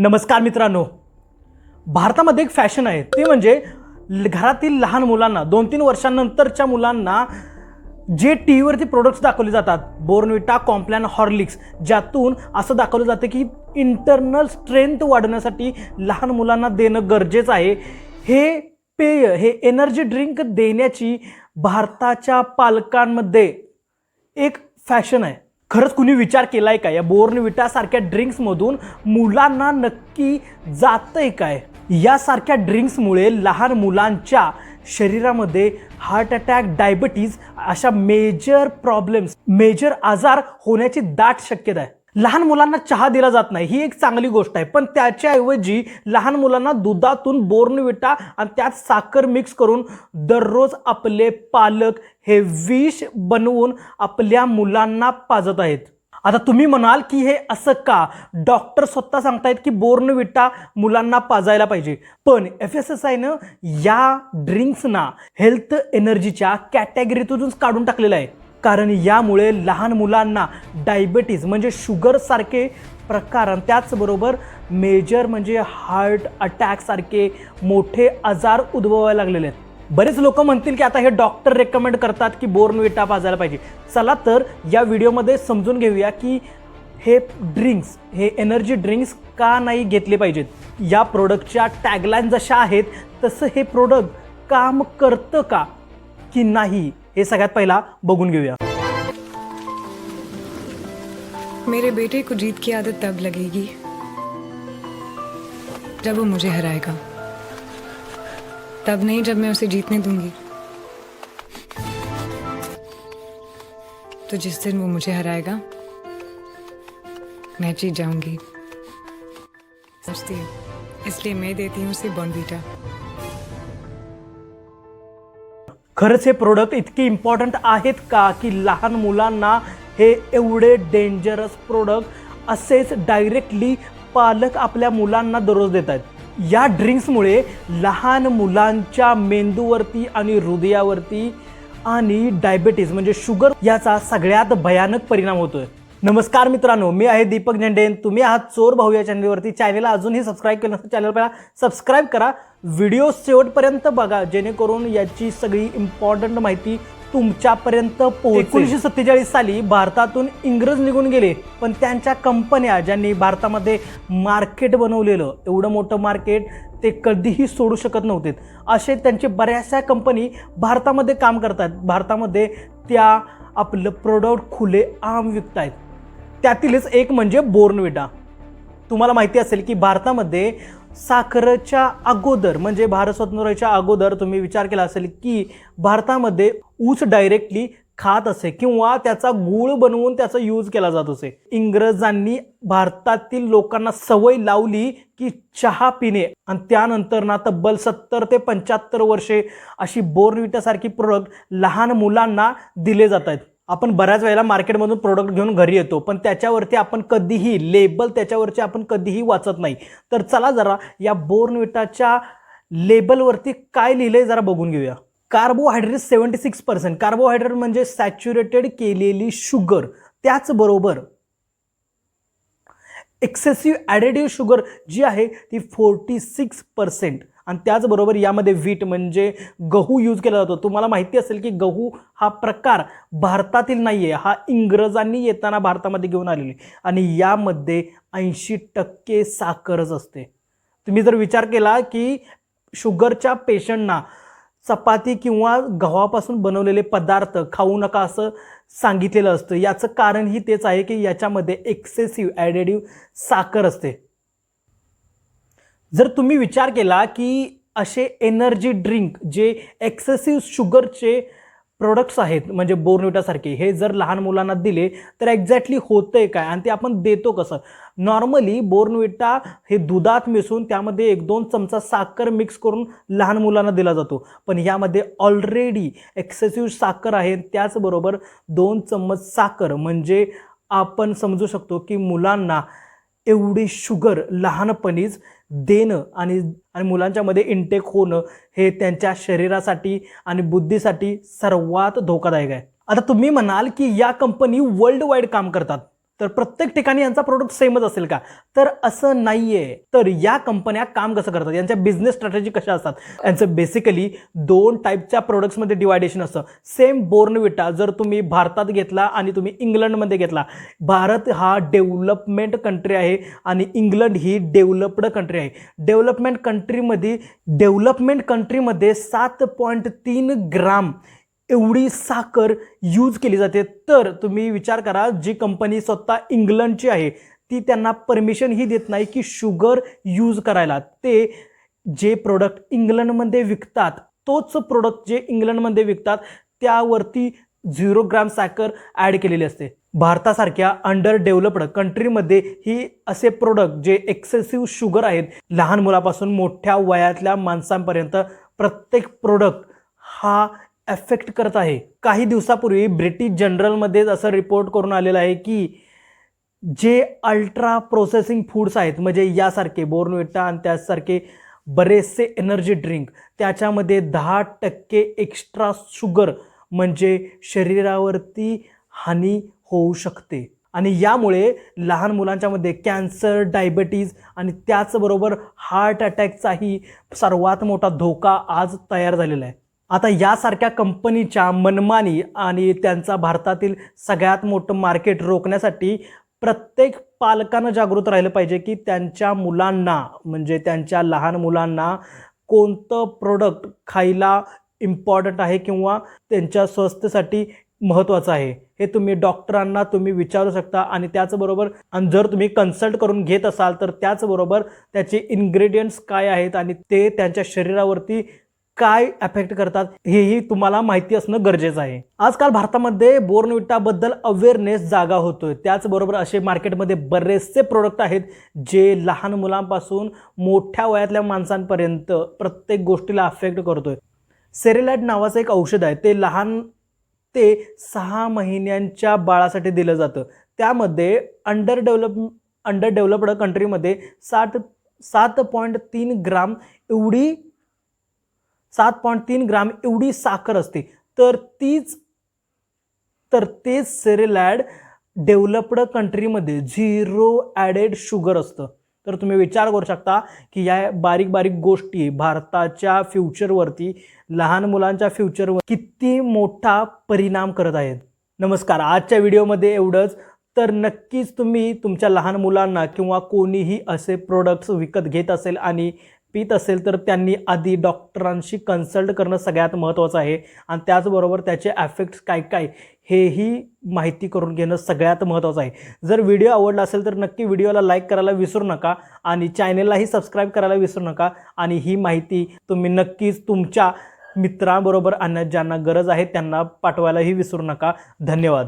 नमस्कार मित्रांनो. भारतामध्ये एक फॅशन आहे. ते म्हणजे ल- घरातील लहान मुलांना दोन तीन वर्षांनंतरच्या मुलांना जे टी व्हीवरती प्रोडक्ट्स दाखवले जातात बोर्नविटा कॉम्प्लॅन हॉर्लिक्स ज्यातून असं दाखवलं जातं की इंटरनल स्ट्रेंथ वाढवण्यासाठी लहान मुलांना देणं गरजेचं आहे. हे पेय हे एनर्जी ड्रिंक देण्याची भारताच्या पालकांमध्ये एक फॅशन आहे. खरंच कुणी विचार केलाय का? या बोर्नविटासारख्या ड्रिंक्समधून मुलांना नक्की जातंय काय? यासारख्या ड्रिंक्समुळे लहान मुलांच्या शरीरामध्ये हार्ट अटॅक डायबिटीज अशा मेजर प्रॉब्लेम्स मेजर आजार होण्याची दाट शक्यता आहे. लहान मुलांना चहा दिला जात नाही ही एक चांगली गोष्ट आहे. पण त्याच्याऐवजी लहान मुलांना दुधातून बोर्नविटा आणि त्यात साखर मिक्स करून दररोज आपले पालक हे विष बनवून आपल्या मुलांना पाजत आहेत. आता तुम्ही म्हणाल की हे असं का? डॉक्टर स्वतः सांगतायत की बोर्नविटा मुलांना पाजायला पाहिजे. पण एफ एस एस आयनं या ड्रिंक्सना हेल्थ एनर्जीच्या कॅटेगरीतूनच काढून टाकलेलं आहे. कारण यामुळे लहान मुलांना डायबिटीज म्हणजे शुगरसारखे प्रकार आणि त्याचबरोबर मेजर म्हणजे हार्ट अटॅकसारखे मोठे आजार उद्भवायला लागलेले आहेत. बरेच लोक म्हणतील की आता हे डॉक्टर रेकमेंड करतात की बोर्नविटा पाजायला पाहिजे. चला तर या व्हिडिओमध्ये समजून घेऊया की हे ड्रिंक्स हे एनर्जी ड्रिंक्स का नाही घेतले पाहिजेत. या प्रोडक्टच्या टॅगलाईन जशा आहेत तसं हे प्रोडक्ट काम करतं का की नाही? हे सगळ्यात पहिला बघून घेऊया. मेरे बेटे को जीत की आदत तब लगेगी, जब वो मुझे हराएगा। तब नहीं जब मैं उसे जीतने दूँगी। तो जिस दिन वो मुझे हराएगा, मैं जीत जाऊँगी। इसलिए मैं देती हूँ उसे बॉन्डवीटा खरंच हे प्रोडक्ट इतके इम्पॉर्टंट आहेत का की लहान मुलांना हे एवढे डेंजरस प्रोडक्ट असेच डायरेक्टली पालक आपल्या मुलांना दररोज देत आहेत. या ड्रिंक्समुळे लहान मुलांच्या मेंदूवरती आणि हृदयावरती आणि डायबिटीज म्हणजे शुगर याचा सगळ्यात भयानक परिणाम होतोय. नमस्कार मित्रांनो मी आहे दीपक झेंडेन तुम्ही आहात चोर भाऊ या चॅनलवरती. चॅनलला अजूनही सबस्क्राईब केलं नसतं चॅनल पहिला सबस्क्राईब करा. व्हिडिओ शेवटपर्यंत बघा जेणेकरून याची सगळी इम्पॉर्टंट माहिती तुमच्यापर्यंत पोहोच एकोणीसशे सत्तेचाळीस साली भारतातून इंग्रज निघून गेले पण त्यांच्या कंपन्या ज्यांनी भारतामध्ये मार्केट बनवलेलं एवढं मोठं मार्केट ते कधीही सोडू शकत नव्हते. असे त्यांचे बऱ्याचशा कंपनी भारतामध्ये काम करतात. भारतामध्ये त्या आपलं प्रोडक्ट खुले आम विकत आहेत त्यातीलच एक म्हणजे बोर्नविटा. तुम्हाला माहिती असेल की भारतामध्ये साखरेच्या अगोदर म्हणजे भारत स्वातंत्र्याच्या अगोदर तुम्ही विचार केला असेल की भारतामध्ये ऊस डायरेक्टली खात असे किंवा त्याचा गूळ बनवून त्याचा यूज केला जात असे. इंग्रजांनी भारतातील लोकांना सवय लावली की चहा पिणे. आणि त्यानंतर ना तब्बल सत्तर ते पंच्याहत्तर वर्षे अशी बोर्नविटासारखी प्रोडक्ट लहान मुलांना दिले जात आहेत. आपण बऱ्याच वेळेला मार्केटमधून प्रोडक्ट घेऊन घरी येतो पण त्याच्यावरती आपण कधीही लेबल त्याच्यावरची आपण कधीही वाचत नाही. तर चला जरा या बोर्नविटाच्या लेबलवरती काय लिहिलंय जरा बघून घेऊया. Carbohydrate seventy six percent carbohydrate म्हणजे सॅच्युरेटेड केलेली शुगर त्याचबरोबर एक्सेसिव्ह ॲडेटिव्ह शुगर जी आहे ती फोर्टी सिक्स पर्सेंट आणि त्याचबरोबर यामध्ये वीट म्हणजे गहू यूज केला जातो. तुम्हाला माहिती असेल की गहू हा प्रकार भारतातील नाही आहे हा इंग्रजांनी येताना भारतामध्ये घेऊन आलेले आणि यामध्ये ऐंशी टक्के साखरच असते. तुम्ही जर विचार केला की शुगरच्या पेशंटना चपाती किंवा गव्हापासून बनवलेले पदार्थ खाऊ नका असं सांगितलेलं असतं. याचं कारणही तेच आहे की याच्यामध्ये एक्सेसिव्ह ॲडेटिव्ह साखर असते. जर तुम्ही विचार केला की असे एनर्जी ड्रिंक जे एक्सेसिव्ह शुगरचे प्रोडक्ट्स आहेत म्हणजे बोर्नविटासारखे हे जर लहान मुलांना दिले तर एक्झॅक्टली होतंय काय आणि ते आपण देतो कसं? नॉर्मली बोर्नविटा हे दुधात मिसळून त्यामध्ये एक दोन चमचा साखर मिक्स करून लहान मुलांना दिला जातो. पण यामध्ये ऑलरेडी एक्सेसिव्ह साखर आहे त्याचबरोबर दोन चम्मच साखर म्हणजे आपण समजू शकतो की मुलांना एवढी शुगर लहानपणीच देणं आणि आणि मुलांच्यामध्ये इंटेक होणं हे त्यांच्या शरीरासाठी आणि बुद्धीसाठी सर्वात धोकादायक आहे. आता तुम्ही म्हणाल की या कंपनी वर्ल्ड वाईड काम करतात. तर प्रत्येक ठिकाणी यांचा प्रोडक्ट सेमच असेल का? तर असं नाहीये. तर या कंपन्या काम कसं करतात? यांच्या बिझनेस स्ट्रॅटेजी कशा असतात? यांचं बेसिकली दोन टाईपच्या प्रोडक्ट्समध्ये डिवायडेशन असतं. सेम बोर्नविटा जर तुम्ही भारतात घेतला आणि तुम्ही इंग्लंडमध्ये घेतला भारत हा डेव्हलपमेंट कंट्री आहे आणि इंग्लंड ही डेव्हलप्ड कंट्री आहे. डेव्हलपमेंट कंट्रीमध्ये डेव्हलपमेंट कंट्रीमध्ये सात पॉईंट तीन ग्राम एवढी साखर यूज केली जाते. तर तुम्ही विचार करा जी कंपनी स्वतः इंग्लंडची आहे ती त्यांना परमिशन ही देत नाही की शुगर यूज करायला. ते जे प्रोडक्ट इंग्लंडमध्ये विकतात तोच प्रोडक्ट जे इंग्लंडमध्ये विकतात त्यावरती झिरो ग्राम साखर ॲड केलेली असते. भारतासारख्या अंडर डेव्हलप्ड कंट्रीमध्ये ही असे प्रोडक्ट जे एक्सेसिव्ह शुगर आहेत लहान मुलापासून मोठ्या वयातल्या माणसांपर्यंत प्रत्येक प्रोडक्ट हा अफेक्ट करत आहे. काही दिवसापूर्वी ब्रिटिश जनरलमध्येच असं रिपोर्ट करून आलेलं आहे की जे अल्ट्रा प्रोसेसिंग फूड्स आहेत म्हणजे यासारखे बोर्नविटा आणि त्यासारखे बरेचसे एनर्जी ड्रिंक त्याच्यामध्ये दहा टक्के एक्स्ट्रा शुगर म्हणजे शरीरावरती हानी होऊ शकते. आणि यामुळे लहान मुलांच्यामध्ये कॅन्सर डायबिटीज आणि त्याचबरोबर हार्ट अटॅकचाही सर्वात मोठा धोका आज तयार झालेला आहे. आता यासारख्या कंपनीच्या मनमानी आणि त्यांचा भारतातील सगळ्यात मोठं मार्केट रोखण्यासाठी प्रत्येक पालकानं जागृत राहिलं पाहिजे की त्यांच्या मुलांना म्हणजे त्यांच्या लहान मुलांना कोणतं प्रोडक्ट खायला इम्पॉर्टंट आहे किंवा त्यांच्या स्वस्थतेसाठी महत्त्वाचं आहे हे तुम्ही डॉक्टरांना तुम्ही विचारू शकता. आणि त्याचबरोबर आणि जर तुम्ही कन्सल्ट करून घेत असाल तर त्याचबरोबर त्याचे इन्ग्रेडियंट्स काय आहेत आणि ते त्यांच्या शरीरावरती काय अफेक्ट करतात हेही तुम्हाला माहिती असणं गरजेचं आहे. आजकाल भारतामध्ये बोर्नविटाबद्दल अवेअरनेस जागा होतोय. त्याचबरोबर असे मार्केटमध्ये बरेचसे प्रोडक्ट आहेत जे लहान मुलांपासून मोठ्या वयातल्या माणसांपर्यंत प्रत्येक गोष्टीला अफेक्ट करतोय. सेरेलॅट नावाचं एक औषध आहे ते लहान ते सहा महिन्यांच्या बाळासाठी दिलं जातं. त्यामध्ये अंडर डेव्हलप अंडर डेव्हलप्ड कंट्रीमध्ये साठ सात पॉईंट तीन ग्राम एवढी सात पॉईंट तीन ग्राम एवढी साखर असते. तर तीच तर तेच सेरेलॅड डेव्हलप्ड कंट्रीमध्ये झिरो ॲडेड शुगर असतं. तर तुम्ही विचार करू शकता की या बारीक बारीक गोष्टी भारताच्या फ्युचरवरती लहान मुलांच्या फ्युचरवर किती मोठा परिणाम करत आहेत. नमस्कार आजच्या व्हिडिओमध्ये एवढंच. तर नक्कीच तुम्ही तुमच्या लहान मुलांना किंवा कोणीही असे प्रोडक्ट्स विकत घेत असेल आणि पित असेल तर त्यांनी आधी डॉक्टरांशी कन्सल्ट करणं सगळ्यात महत्त्वाचं आहे. आणि त्याचबरोबर त्याचे ॲफेक्ट्स काय काय हेही माहिती करून घेणं सगळ्यात महत्त्वाचं आहे. जर व्हिडिओ आवडला असेल तर नक्की व्हिडिओला लाईक करायला विसरू नका आणि चॅनेललाही सबस्क्राईब करायला विसरू नका. आणि ही माहिती तुम्ही नक्कीच तुमच्या मित्रांबरोबर आणण्यात ज्यांना गरज आहे त्यांना पाठवायलाही विसरू नका. धन्यवाद.